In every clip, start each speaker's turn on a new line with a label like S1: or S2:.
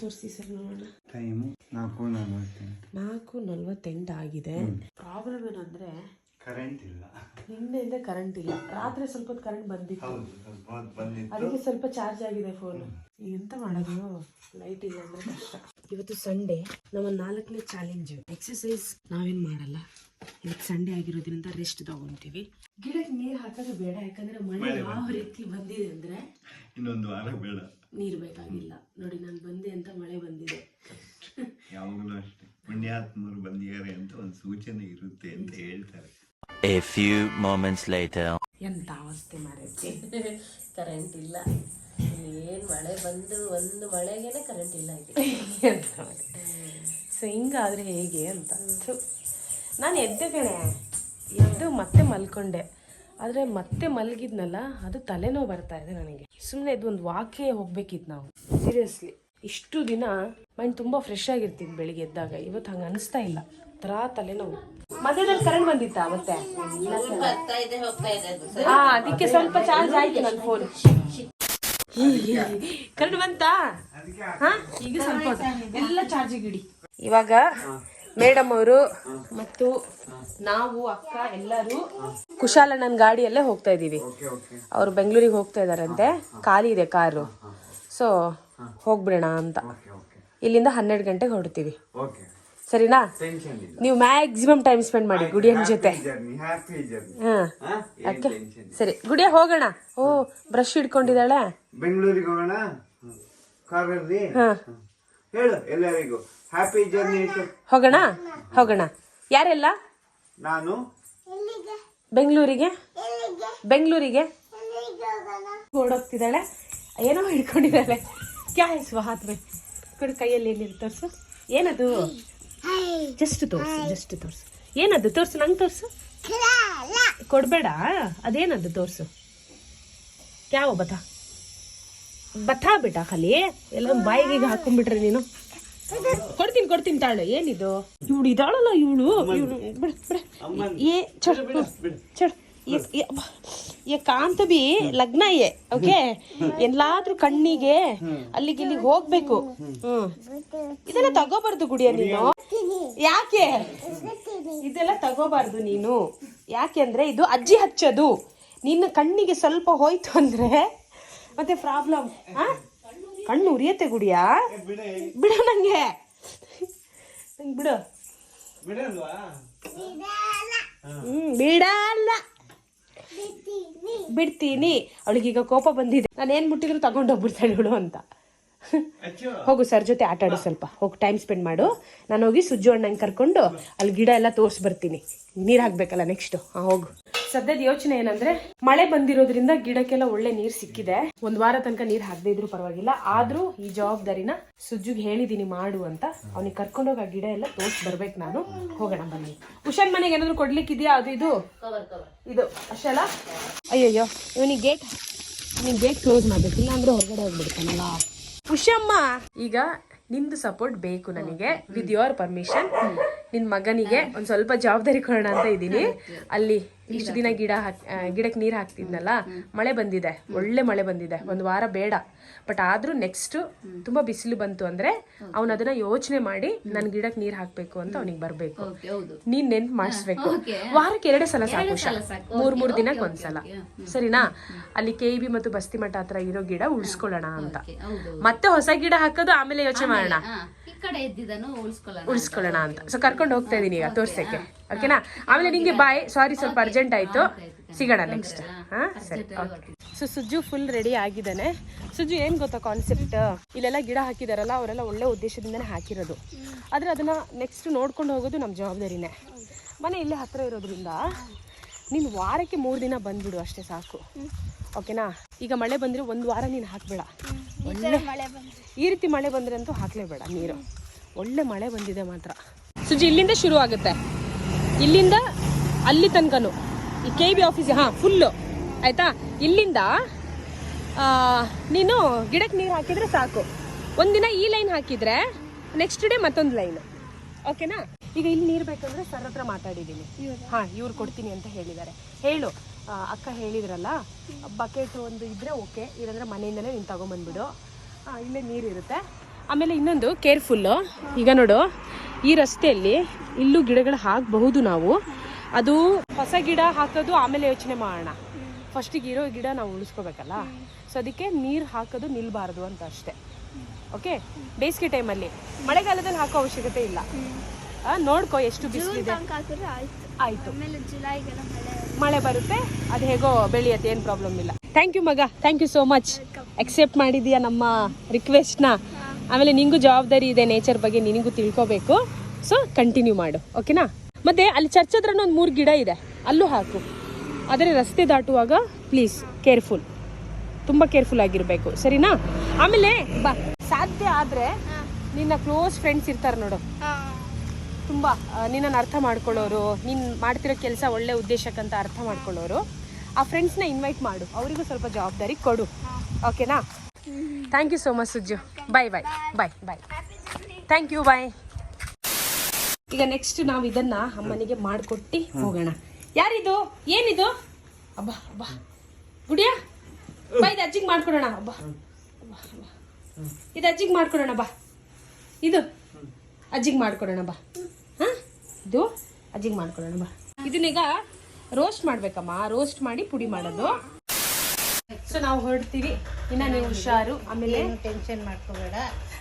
S1: ತೋರಿಸಿ ಸರ್ ನೋಡೋಣ
S2: ಟೈಮು ನಾಲ್ಕು ನಲ್ವತ್ತೆಂಟು.
S1: ನಾಲ್ಕು ನಲ್ವತ್ತೆಂಟು ಆಗಿದೆ. ಪ್ರಾಬ್ಲಮ್ ಏನಂದ್ರೆ
S2: ಕರೆಂಟ್ ಇಲ್ಲ.
S1: ನಿನ್ನೆಯಿಂದ ಕರೆಂಟ್ ಇಲ್ಲ. ರಾತ್ರಿ ಸ್ವಲ್ಪ ಹೊತ್ತು ಕರೆಂಟ್ ಬಂದಿತ್ತು.
S2: ಹೌದು ಸ್ವಲ್ಪ ಹೊತ್ತು ಬಂದಿತ್ತು.
S1: ಅದಕ್ಕೆ ಸ್ವಲ್ಪ ಚಾರ್ಜ್ ಆಗಿದೆ ಫೋನ್ ಎಂತ ಮಾಡೋದು? ಲೈಟ್ ಇಲ್ಲ ಅಂದ್ರೆ ಕಷ್ಟ. ಇವತ್ತು ಸಂಡೇ ನಮ್ಮ ನಾಲ್ಕನೇ ಚಾಲೆಂಜ್ ಎಕ್ಸಸೈಸ್ ನಾವೇನ್ ಮಾಡಲ್ಲ. ಇವತ್ತು ಸಂಡೇ ಆಗಿರೋದ್ರಿಂದ ರೆಸ್ಟ್ ತಗೊಂತೀವಿ. ಗಿಡಕ್ಕೆ ನೀರು ಹಾಕೋದು ಬೇಡ ಯಾಕಂದ್ರೆ ಮಳೆ ಯಾವ ರೀತಿ ಬಂದಿದೆ ಅಂದ್ರೆ
S2: ಇನ್ನೊಂದು ವಾರ ಬೇಡ.
S1: ನೀರು ಬೇಕಾಗಿಲ್ಲ. ನೋಡಿ ನಾನು ಬಂದೆ ಅಂತ ಮಳೆ ಬಂದಿದೆ.
S2: ಯಾವಾಗಲೂ ಅಷ್ಟೇ. ಪುಣ್ಯಾತ್ಮರು ಬಂದಿದ್ದಾರೆ ಅಂತ ಒಂದು ಸೂಚನೆ ಇರುತ್ತೆ ಅಂತ ಹೇಳ್ತಾರೆ.
S3: A few moments later.
S1: ಎಂತ ಅವಸ್ಥೆ ಮಾರೈತಿ? ಕರೆಂಟ್ ಇಲ್ಲ. ಏನು ಮಳೆ ಬಂದು ಒಂದು ಮಳೆಗೇನೆ ಕರೆಂಟ್ ಇಲ್ಲ ಸೊ ಹಿಂಗಾದ್ರೆ ಹೇಗೆ ಅಂತ. ನಾನು ಎದ್ದೆ ಕಣೆ. ಎದ್ದು ಮತ್ತೆ ಮಲ್ಕೊಂಡೆ. ಆದರೆ ಮತ್ತೆ ಮಲಗಿದ್ನಲ್ಲ, ಅದು ತಲೆನೋವು ಬರ್ತಾ ಇದೆ ನನಗೆ. ಸುಮ್ಮನೆ ಇದೊಂದು ವಾಕೆ ಹೋಗ್ಬೇಕಿತ್ತು ನಾವು. ಸೀರಿಯಸ್ಲಿ ಇಷ್ಟು ದಿನ ಮೈಂಡ್ ತುಂಬ ಫ್ರೆಶ್ ಆಗಿರ್ತೀನಿ ಬೆಳಿಗ್ಗೆ ಎದ್ದಾಗ. ಇವತ್ತು ಹಂಗೆ ಅನಿಸ್ತಾ ಇಲ್ಲ. ತರಾ ತಲೆನೋವು. ಮಧ್ಯದಲ್ಲಿ ಕರೆಂಟ್ ಬಂದಿತ್ತಾ ಮತ್ತೆ ಹಾ, ಅದಕ್ಕೆ ಸ್ವಲ್ಪ ಚಾರ್ಜ್ ಆಯ್ತು ನನ್ನ ಫೋನ್ ಕರೆಂಟ್ ಬಂತಾ? ಈಗ ಸ್ವಲ್ಪ ಎಲ್ಲ ಚಾರ್ಜಿಗೆ ಇಡಿ. ಇವಾಗ ಮೇಡಮ್ ಅವರು ಮತ್ತು ನಾವು ಅಕ್ಕ ಎಲ್ಲರೂ ಕುಶಾಲಣ್ಣನ ಗಾಡಿಯಲ್ಲೇ ಹೋಗ್ತಾ ಇದ್ದೀವಿ. ಅವರು ಬೆಂಗಳೂರಿಗೆ ಹೋಗ್ತಾ ಇದ್ದಾರಂತೆ. ಖಾಲಿ ಇದೆ ಕಾರು. ಸೊ ಹೋಗ್ಬಿಡೋಣ ಅಂತ. ಇಲ್ಲಿಂದ ಹನ್ನೆರಡು ಗಂಟೆಗೆ ಹೊರಡ್ತೀವಿ.
S2: ಓಕೆ.
S1: ಸರಿನಾ? ನೀವು ಮ್ಯಾಕ್ಸಿಮಮ್ ಟೈಮ್ ಸ್ಪೆಂಡ್ ಮಾಡಿ ಗುಡಿಯನ್ ಜೊತೆ. ಹಾಂ. ಅಕ್ಕೆ ಸರಿ ಗುಡಿಯ ಹೋಗೋಣ. ಓ ಬ್ರಷ್ ಹಿಡ್ಕೊಂಡಿದ್ದಾಳೆ.
S2: ಬೆಂಗಳೂರಿಗೆ ಹೋಗೋಣ?
S1: ಹಾ.
S2: ಹೇಳು ಎಲ್ಲರಿಗೂ. ಹ್ಯಾಪಿ ಜರ್ನಿ ಟು
S1: ಹೋಗೋಣ? ಹೋಗೋಣ. ಯಾರೆಲ್ಲ?
S2: ನಾನು.
S1: ಬೆಂಗಳೂರಿಗೆ? ಬೆಂಗಳೂರಿಗೆ? ಓಡೋಗ್ತಿದ್ದಾಳೆ. ಏನೋ ಹಿಡ್ಕೊಂಡಿದ್ದಾಳೆ. ಕ್ಯಾ ಹೆಸರು ಹಾತ್ ಮೇ ಕೊಡು ಕೈಯಲ್ಲಿ ಏನಿರು ತೋರ್ಸು. ಏನದು? ಜಸ್ಟ್ ತೋರ್ಸು ಜಸ್ಟ್ ತೋರ್ಸು. ಏನದು ತೋರ್ಸು ನಂಗೆ ತೋರ್ಸು? ಕೊಡಬೇಡ. ಅದೇನದು ತೋರ್ಸು? ಕ್ಯಾವ ಬತಾ ಬತಾ ಬಿಟ್ಟ ಖಾಲಿ? ಎಲ್ಲ ಬಾಯಿಗೆ ಈಗ ಹಾಕೊಂಡ್ಬಿಟ್ರೆ ನೀನು? ಕೊಡ್ತೀನಿ ಕೊಡ್ತೀನಿ ತಾಳು ಏನಿದು? ಇವಳು ಇದಾಳಲ್ಲ ಇವಳು? ಇವಳು ಏ ಚಡ್ ಕಾಂತ ಬಿ. ಲಗ್ನ ಏ ಓಕೆ? ಎಲ್ಲಾದ್ರೂ ಕಣ್ಣಿಗೆ ಅಲ್ಲಿಗೆ ಇಲ್ಲಿಗೆ ಹೋಗ್ಬೇಕು. ಹ್ಮ್. ಇದೆಲ್ಲ ತಗೋಬಾರ್ದು ಗುಡಿಯ ನೀನು. ಯಾಕೆ? ಇದೆಲ್ಲ ತಗೋಬಾರ್ದು ನೀನು. ಯಾಕೆ ಅಂದ್ರೆ ಇದು ಅಜ್ಜಿ ಹಚ್ಚೋದು. ನಿನ್ನ ಕಣ್ಣಿಗೆ ಸ್ವಲ್ಪ ಹೋಯ್ತು ಅಂದ್ರೆ ಮತ್ತೆ ಪ್ರಾಬ್ಲಮ್ ಹಾ ಕಣ್ಣು ಉರಿಯತ್ತೆ ಗುಡಿಯಾ? ಬಿಡು ನಂಗೆ. ನಂಗೆ ಬಿಡು. ಹ್ಮ್ ಬಿಡಲ್ಲ. ಬಿಡ್ತೀನಿ. ಅವಳಿಗೀಗ ಕೋಪ ಬಂದಿದೆ. ನಾನು ಏನ್ ಮುಟ್ಟಿದ್ರು ತಗೊಂಡೋಗ್ಬಿಡ್ತಾಳೆ ಇವಳು ಅಂತ. ಹೋಗು ಸರ್ ಜೊತೆ ಆಟ ಆಡು ಸ್ವಲ್ಪ. ಹೋಗಿ ಟೈಮ್ ಸ್ಪೆಂಡ್ ಮಾಡು. ನಾನು ಹೋಗಿ ಸುಜ್ಜು ಅಣ್ಣಂಗೆ ಕರ್ಕೊಂಡು ಅಲ್ಲಿ ಗಿಡ ಎಲ್ಲ ತೋರ್ಸಿ ಬರ್ತೀನಿ. ನೀರು ಹಾಕ್ಬೇಕಲ್ಲ ನೆಕ್ಸ್ಟ್ ಹಾಂ ಹೋಗು. ಸದ್ಯದ ಯೋಚನೆ ಏನಂದ್ರೆ ಮಳೆ ಬಂದಿರೋದ್ರಿಂದ ಗಿಡಕ್ಕೆಲ್ಲ ಒಳ್ಳೆ ನೀರು ಸಿಕ್ಕಿದೆ. ಒಂದ್ ವಾರ ತನಕ ನೀರು ಹಾಕದೇ ಇದ್ರು ಪರವಾಗಿಲ್ಲ. ಆದ್ರೂ ಈ ಜವಾಬ್ದಾರಿನ ಸುಜ್ಜುಗೆ ಹೇಳಿದೀನಿ ಮಾಡು ಅಂತ. ಅವನಿಗೆ ಕರ್ಕೊಂಡೋಗಿ ಆ ಗಿಡ ಎಲ್ಲ ತೋರ್ಸ್ ಬರ್ಬೇಕು ನಾನು. ಹೋಗೋಣ ಬನ್ನಿ. ಉಷನ್ ಮನೆಗೆ ಏನಾದ್ರು ಕೊಡ್ಲಿಕ್ಕಿದ್ಯಾ? ಅದು ಇದು? ಇದು ಅಷ್ಟಲ್ಲ ಅಯ್ಯಯ್ಯೋ ಇವನಿಗೆ ಗೇಟ್ ಇವನಿಗೆ ಗೇಟ್ ಕ್ಲೋಸ್ ಮಾಡ್ಬೇಕು. ಇಲ್ಲ ಅಂದ್ರೆ ಹೊರಗಡೆ ಹೋಗ್ಬಿಡ್ತಾನಲ್ಲ ಉಷಮ್ಮ ಈಗ ನಿಮ್ದು ಸಪೋರ್ಟ್ ಬೇಕು ನನಗೆ ವಿತ್ ಯುವರ್ ಪರ್ಮಿಷನ್ ನಿನ್ ಮಗನಿಗೆ ಒಂದ್ ಸ್ವಲ್ಪ ಜವಾಬ್ದಾರಿ ಕೊಡೋಣ ಅಂತ ಇದ್ದೀನಿ. ಅಲ್ಲಿ ಇಷ್ಟು ದಿನ ಗಿಡ ಹಾಕ್ ಗಿಡಕ್ಕೆ ನೀರು ಹಾಕ್ತಿದ್ನಲ್ಲ ಮಳೆ ಬಂದಿದೆ ಒಳ್ಳೆ ಮಳೆ ಬಂದಿದೆ ಒಂದು ವಾರ ಬೇಡ. ಬಟ್ ಆದ್ರೂ ನೆಕ್ಸ್ಟ್ ತುಂಬಾ ಬಿಸಿಲು ಬಂತು ಅಂದ್ರೆ ಅವ್ನ ಅದನ್ನ ಯೋಚನೆ ಮಾಡಿ ನನ್ ಗಿಡಕ್ಕೆ ನೀರು ಹಾಕ್ಬೇಕು ಅಂತ ಅವನಿಗೆ ಬರ್ಬೇಕು. ನೀನ್ ನೆನ್ಪು ಮಾಡಿಸ್ಬೇಕು. ವಾರಕ್ಕೆ ಎರಡೇ ಸಲ ಸಾಕು ಮೂರು ಮೂರ್ ದಿನಕ್ಕೆ ಒಂದ್ಸಲ ಸರಿನಾ? ಅಲ್ಲಿ ಕೆ ಬಿ ಮತ್ತು ಬಸ್ತಿ ಮಠ ಹತ್ರ ಇರೋ ಗಿಡ ಉಳಿಸ್ಕೊಳ್ಳೋಣ ಅಂತ. ಮತ್ತೆ ಹೊಸ ಗಿಡ ಹಾಕೋದು ಆಮೇಲೆ ಯೋಚನೆ ಮಾಡೋಣ.
S4: ಉಳಿಸ್ಕೊಳ್ಳೋಣ
S1: ಅಂತ. ಸೊ ಕರ್ಕೊಂಡು ಹೋಗ್ತಾ ಇದೀನಿ ಈಗ ತೋರ್ಸಕ್ಕೆ. ಓಕೆನಾ? ಆಮೇಲೆ ನಿಂಗೆ ಬಾಯ್ ಸಾರಿ ಸ್ವಲ್ಪ ಅರ್ಜೆಂಟ್ ಆಯ್ತು. ಸಿಗೋಣ ನೆಕ್ಸ್ಟ್ ಹಾ ಸರಿ ಸೊ ಸುಜ್ಜು ಫುಲ್ ರೆಡಿ ಆಗಿದ್ದಾನೆ. ಸುಜ್ಜು ಏನ್ ಗೊತ್ತಾ ಕಾನ್ಸೆಪ್ಟ್ ಇಲ್ಲೆಲ್ಲ ಗಿಡ ಹಾಕಿದಾರಲ್ಲ ಅವರೆಲ್ಲ ಒಳ್ಳೆ ಉದ್ದೇಶದಿಂದನೇ ಹಾಕಿರೋದು. ಆದ್ರೆ ಅದನ್ನ ನೆಕ್ಸ್ಟ್ ನೋಡ್ಕೊಂಡು ಹೋಗೋದು ನಮ್ಮ ಜವಾಬ್ದಾರಿನೇ. ಮನೆ ಇಲ್ಲೇ ಹತ್ರ ಇರೋದ್ರಿಂದ ನೀನ್ ವಾರಕ್ಕೆ ಮೂರು ದಿನ ಬಂದ್ಬಿಡು ಅಷ್ಟೇ ಸಾಕು. ಓಕೆನಾ? ಈಗ ಮಳೆ ಬಂದ್ರೆ ಒಂದು ವಾರ ನೀನು ಹಾಕ್ಬೇಡ. ಒಳ್ಳೆ ಈ ರೀತಿ ಮಳೆ ಬಂದ್ರೆ ಅಂತೂ ಹಾಕ್ಲೇಬೇಡ ನೀರು. ಒಳ್ಳೆ ಮಳೆ ಬಂದಿದೆ ಮಾತ್ರ. ಸುಜಿ ಇಲ್ಲಿಂದ ಶುರು ಆಗುತ್ತೆ ಇಲ್ಲಿಂದ ಅಲ್ಲಿ ತನಕನು. ಈ ಕೆ ಬಿ ಆಫೀಸ್ ಹಾಂ ಫುಲ್ಲು ಆಯ್ತಾ? ಇಲ್ಲಿಂದ ನೀನು ಗಿಡಕ್ಕೆ ನೀರು ಹಾಕಿದ್ರೆ ಸಾಕು. ಒಂದಿನ ಈ ಲೈನ್ ಹಾಕಿದ್ರೆ ನೆಕ್ಸ್ಟ್ ಡೇ ಮತ್ತೊಂದು ಲೈನ್ ಓಕೆನಾ ಈಗ ಇಲ್ಲಿ ನೀರು ಬೇಕಂದ್ರೆ ಸರ್ ಹತ್ರ ಮಾತಾಡಿದ್ದೀನಿ. ಹಾಂ, ಇವ್ರು ಕೊಡ್ತೀನಿ ಅಂತ ಹೇಳಿದ್ದಾರೆ. ಹೇಳು. ಅಕ್ಕ ಹೇಳಿದ್ರಲ್ಲ ಬಕೆಟ್ ಒಂದು ಇದ್ರೆ ಓಕೆ ಇಲ್ಲಾಂದ್ರೆ ಮನೆಯಿಂದಲೇ ನೀನು ತಗೊಂಬಂದ್ಬಿಡು. ಇಲ್ಲೇ ನೀರು ಇರುತ್ತೆ ಆಮೇಲೆ ಇನ್ನೊಂದು ಕೇರ್ಫುಲ್ಲು ಈಗ ನೋಡು ಈ ರಸ್ತೆಯಲ್ಲಿ ಇಲ್ಲೂ ಗಿಡಗಳು ಹಾಕಬಹುದು ನಾವು. ಅದು ಹೊಸ ಗಿಡ ಹಾಕೋದು ಆಮೇಲೆ ಯೋಚನೆ ಮಾಡೋಣ. ಫಸ್ಟಿಗೆ ಇರೋ ಗಿಡ ನಾವು ಉಳಿಸ್ಕೋಬೇಕಲ್ಲ? ಸೊ ಅದಕ್ಕೆ ನೀರು ಹಾಕೋದು ನಿಲ್ಬಾರ್ದು ಅಂತ ಅಷ್ಟೇ. ಓಕೆ ಬೇಸಿಗೆ ಟೈಮಲ್ಲಿ ಮಳೆಗಾಲದಲ್ಲಿ ಹಾಕೋ ಅವಶ್ಯಕತೆ ಇಲ್ಲ. ನೋಡ್ಕೋ ಎಷ್ಟು ಬಿಸಿಲಿದೆ.
S5: ಆಯಿತು. ಮಳೆ
S1: ಮಳೆ ಬರುತ್ತೆ ಅದು ಹೇಗೋ ಬೆಳೆಯುತ್ತೆ ಏನು ಪ್ರಾಬ್ಲಮ್ ಇಲ್ಲ. ಥ್ಯಾಂಕ್ ಯು ಮಗ. Thank you so much accept ಮಾಡಿದೀಯಾ ನಮ್ಮ ರಿಕ್ವೆಸ್ಟ್ನ ಆಮೇಲೆ ನಿಂಗೂ ಜವಾಬ್ದಾರಿ ಇದೆ ನೇಚರ್ ಬಗ್ಗೆ ನಿನಗೂ ತಿಳ್ಕೊಬೇಕು. ಸೊ ಕಂಟಿನ್ಯೂ ಮಾಡು ಓಕೆನಾ ಮತ್ತೆ ಅಲ್ಲಿ ಚರ್ಚ್ ಹತ್ರ ಒಂದು ಮೂರು ಗಿಡ ಇದೆ ಅಲ್ಲೂ ಹಾಕು. ಆದರೆ ರಸ್ತೆ ದಾಟುವಾಗ ಪ್ಲೀಸ್ ಕೇರ್ಫುಲ್ ತುಂಬ ಕೇರ್ಫುಲ್ ಆಗಿರಬೇಕು ಸರಿನಾ? ಆಮೇಲೆ ಬಾ ಸಾಧ್ಯ ಆದರೆ ನಿನ್ನ ಕ್ಲೋಸ್ ಫ್ರೆಂಡ್ಸ್ ಇರ್ತಾರೆ ನೋಡು. ತುಂಬ ನಿನ್ನನ್ನು ಅರ್ಥ ಮಾಡ್ಕೊಳ್ಳೋರು ನೀನು ಮಾಡ್ತಿರೋ ಕೆಲಸ ಒಳ್ಳೆ ಉದ್ದೇಶಕ್ಕಂತ ಅರ್ಥ ಮಾಡ್ಕೊಳ್ಳೋರು ಆ ಫ್ರೆಂಡ್ಸ್ನ ಇನ್ವೈಟ್ ಮಾಡು. ಅವರಿಗೂ ಸ್ವಲ್ಪ ಜವಾಬ್ದಾರಿ ಕೊಡು ಓಕೆನಾ thank you so much Sujju bye bye bye bye thank you bye ಈಗ ನೆಕ್ಸ್ಟ್ ನಾವು ಇದನ್ನ ಅಮ್ಮನಿಗೆ ಮಾಡಿಕೊಟ್ಟು ಹೋಗೋಣ. ಯಾರಿದು? ಏನಿದು? ಅಬ್ಬಾ ಅಬ್ಬಾ. ಗುಡಿಯಾ? ಬಾ, ಇದು ಅಜ್ಜಿಗೆ ಮಾಡ್ಕೊಡೋಣ. ಅಬ್ಬಾ. ಇದು ಅಜ್ಜಿಗೆ ಮಾಡ್ಕೊಡೋಣ, ಬಾ. ಇದು ಅಜ್ಜಿಗೆ ಮಾಡ್ಕೊಡೋಣ, ಬಾ. ಹಾ? ಇದು ಅಜ್ಜಿಗೆ ಮಾಡ್ಕೊಡೋಣ, ಬಾ. ಇದನ್ನೀಗ ರೋಸ್ಟ್ ಮಾಡ್ಬೇಕಮ್ಮ. ರೋಸ್ಟ್ ಮಾಡಿ ಪುಡಿ ಮಾಡೋದು. ಸೊ ನಾವು ಹೊರಡ್ತೀವಿ. ಇನ್ನ ನೀವು ಹುಷಾರು. ಆಮೇಲೆ
S6: ಟೆನ್ಷನ್ ಮಾಡ್ಕೋಬೇಡ.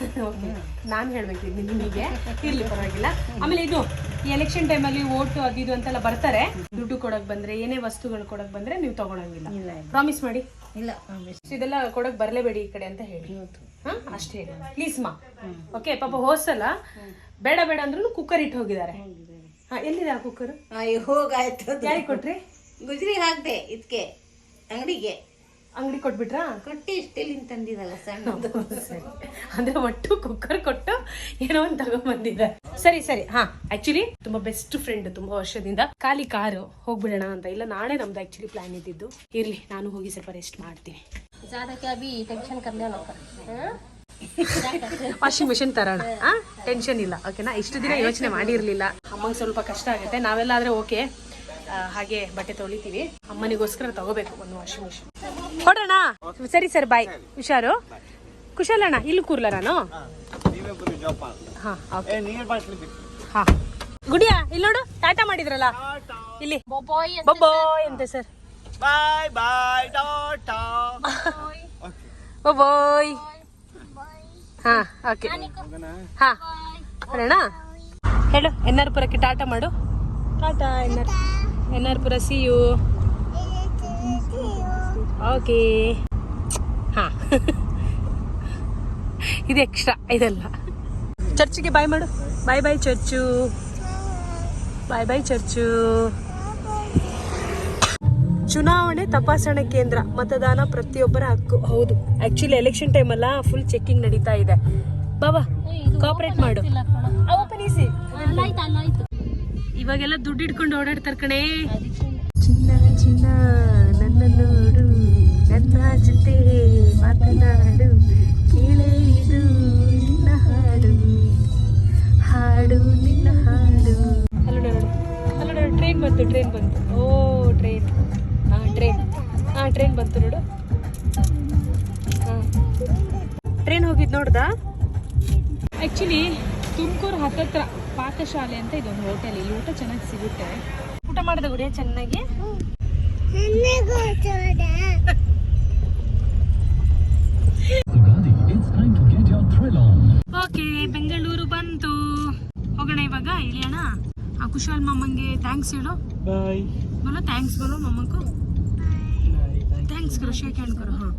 S1: ನಾನು ಹೇಳ್ಬೇಕಿದ್ದೀನಿ ನಿಮಗೆ. ಇರ್ಲಿ ಪರವಾಗಿಲ್ಲ. ಆಮೇಲೆ ಇದು ಈ ಎಲೆಕ್ಷನ್ ಟೈಮಲ್ಲಿ ಓಟು ಅದು ಇದು ಅಂತೆಲ್ಲ ಬರ್ತಾರೆ. ದುಡ್ಡು ಕೊಡಕ್ ಬಂದ್ರೆ ಏನೇ ವಸ್ತುಗಳು ಕೊಡಕ್ ಬಂದ್ರೆ ನೀವು ತಗೊಳಂಗಿಲ್ಲ. ಪ್ರಾಮಿಸ್ ಮಾಡಿ?
S6: ಇಲ್ಲ
S1: ಪ್ರಾಮಿಸ್ ಇದೆಲ್ಲ ಕೊಡಕ್ ಬರ್ಲೇಬೇಡಿ ಈ ಕಡೆ ಅಂತ ಹೇಳಿ. ಹಾ? ಅಷ್ಟೇ. ಪ್ಲೀಸ್ ಮಾ. ಓಕೆ ಪಾಪ ಹೋಸಲ ಬೇಡ ಬೇಡ ಅಂದ್ರೂ ಕುಕ್ಕರ್ ಇಟ್ಟು ಹೋಗಿದ್ದಾರೆ. ಹಾ ಎಲ್ಲಿದೆ ಆ ಕುಕ್ಕರ್
S6: ಹೋಗಾಯ್ತು
S1: ಯಾರಿಗೆ ಕೊಟ್ರಿ?
S6: ಗುಜರಿ ಹಾಕ್ದೆ ಇದಕ್ಕೆ ಅಂಗಡಿಗೆ.
S1: ಅಂಗಡಿ ಕೊಟ್ಬಿಟ್ರಾ?
S6: ಕೊಟ್ಟಿ ಇಷ್ಟೆಲ್ಲಿಂದ ತಂದಿದಲ್ಲ ಸಣ್ಣದು
S1: ಅಂದ್ರೆ ಒಟ್ಟು ಕುಕ್ಕರ್ ಕೊಟ್ಟು ಏನೋ ಒಂದು ತಗೊಂಡ್ಬಂದಿದ್ದಾರೆ ಸರಿ ಸರಿ. ಹಾ ಆಕ್ಚುಲಿ ತುಂಬಾ ಬೆಸ್ಟ್ ಫ್ರೆಂಡ್ ತುಂಬಾ ವರ್ಷದಿಂದ. ಖಾಲಿ ಕಾರು ಹೋಗ್ಬಿಡೋಣ ಅಂತ. ಇಲ್ಲ ನಾಳೆ ನಮ್ದು ಆಕ್ಚುಲಿ ಪ್ಲಾನ್ ಇದ್ದಿದ್ದು. ಇರ್ಲಿ ನಾನು ಹೋಗಿ ಸ್ವಲ್ಪ ರೆಸ್ಟ್ ಮಾಡ್ತೀನಿ. Washing machine ತರೋಣ. ಟೆನ್ಷನ್ ಇಲ್ಲ. ಓಕೆನಾ ಇಷ್ಟು ದಿನ ಯೋಚನೆ ಮಾಡಿರ್ಲಿಲ್ಲ. ಅಮ್ಮಂಗೆ ಸ್ವಲ್ಪ ಕಷ್ಟ ಆಗುತ್ತೆ. ನಾವೆಲ್ಲ ಆದ್ರೆ ಓಕೆ ಹಾಗೆ ಬಟ್ಟೆ ತೊಳಿತೀವಿ. ಅಮ್ಮನಿಗೋಸ್ಕರ ತಗೋಬೇಕು ಒಂದು ವಾಷಿಂಗ್ ಮಿಷಿನ್ ಹೊಡೋಣ? ಸರಿ ಸರ್ ಬಾಯ್ ಹುಷಾರು? ಕುಶಲಣ್ಣ ಇಲ್ಲಿ ಕೂರ್ಲ ನಾನು? ಹಾ ಓಕೆ ಹಾ. ಗುಡಿಯಾ ಇಲ್ಲಿ ನೋಡು ಟಾಟಾ ಮಾಡಿದ್ರಲ್ಲ? ಇಲ್ಲಿ. ಬೊಬ್ಬಾಯ್ ಅಂತೆ ಸರ್.
S2: ಬಾಯ್ ಬಾಯ್ ಟಾಟಾ.
S1: ಬಾಯ್ ಹಾ ಓಕೆ ಹಾ. ಬರೋಣ ಹೇಳು ಎನ್ ಆರ್ ಪುರಕ್ಕೆ ಟಾಟಾ ಮಾಡು. Tata N R N R Pura see you okay. ಹಾಂ. ಇದು ಎಕ್ಸ್ಟ್ರಾ ಇದೆಲ್ಲ. ಚರ್ಚಿಗೆ ಬಾಯ್ ಮಾಡು. Bye bye church. Bye bye church. ಚುನಾವಣೆ ತಪಾಸಣೆ ಕೇಂದ್ರ, ಮತದಾನ ಪ್ರತಿಯೊಬ್ಬರ ಹಕ್ಕು. ಹೌದು. ಆಕ್ಚುಲಿ ಎಲೆಕ್ಷನ್ ಟೈಮ್ ಅಲ್ಲ ಫುಲ್ ಚೆಕಿಂಗ್ ನಡೀತಾ ಇದೆ. ಬಾಬಾ ಕೋಆಪರೇಟ್ ಮಾಡು. ಇವಾಗೆಲ್ಲ ದುಡ್ಡು ಇಟ್ಕೊಂಡು ಓಡಾಡ್ತಾರ ಕಣೆ. ಚಿನ್ನ ಚಿನ್ನ ನನ್ನ ಟ್ರೈನ್ ಹೋಗಿದ್ ನೋಡ್ದ? ಆಕ್ಚುಲಿ ತುಮಕೂರು ಹತ್ತತ್ರ ಪಾಕಶಾಲೆ ಅಂತ ಇದೊಂದು ಹೋಟೆಲ್ ಇಲ್ಲಿ ಊಟ ಚೆನ್ನಾಗಿ ಸಿಗುತ್ತೆ. ಊಟ ಮಾಡಿದ ಗುಡಿಯ ಚೆನ್ನಾಗಿ? ಓಕೆ ಬೆಂಗಳೂರು ಬಂತು. ಹೋಗೋಣ ಇವಾಗ ಇಳಿಯೋಣ ಆ ಕುಶಾಲ್ ಮಮ್ಮಂಗೆ ಥ್ಯಾಂಕ್ಸ್ ಹೇಳು.
S2: ಬಾಯ್
S1: ಬಲ್ಲ ಥ್ಯಾಂಕ್ಸ್ ಬಲ್ಲ ಮಮ್ಮಂಗೂ ಥ್ಯಾಂಕ್ಸ್ ಕೃಷಿ ಶೇಖ್ ಹೇಳ್ಕರು ಹಾಂ.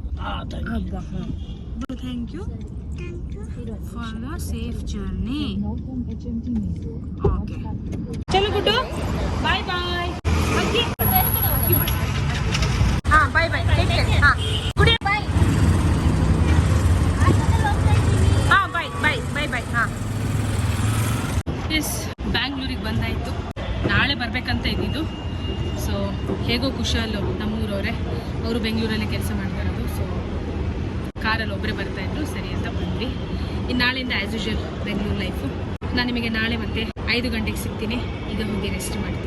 S1: ಹಾಂ. thank you for your safe journey. Okay. Chalo gudu. Bye bye. Okay. Ah, bye bye. Take care. Ah. Good day. Bye. Ah, bye bye. Bye bye. Ah. Yes, ಬ್ಯಾಂಗ್ಳೂರಿಗೆ ಬಂದಾಯಿತು ನಾಳೆ ಬರಬೇಕಂತ ಇದ್ದಿದ್ದು so ಹೇಗೋ ಕುಶಾಲು ನಮ್ಮೂರವರೇ ಅವರು ಬೆಂಗಳೂರಲ್ಲಿ ಕೆಲಸ ಮಾಡ್ತಾ ಇರೋದು ಸೊ ಕಾರಲ್ಲಿ ಒಬ್ಬರೇ ಬರ್ತಾ ಇದ್ರು. ಸರಿ ಅಂತ ಬಂದ್ವಿ. ಇನ್ನು ನಾಳೆಯಿಂದ ಆ್ಯಸ್ ಯೂಶುವಲ್ ಬೆಂಗಳೂರು ಲೈಫು ನಾನು ನಿಮಗೆ ನಾಳೆ ಮತ್ತೆ ಐದು ಗಂಟೆಗೆ ಸಿಗ್ತೀನಿ. ಈಗ ಹೋಗಿ ರೆಸ್ಟ್ ಮಾಡ್ತೀನಿ.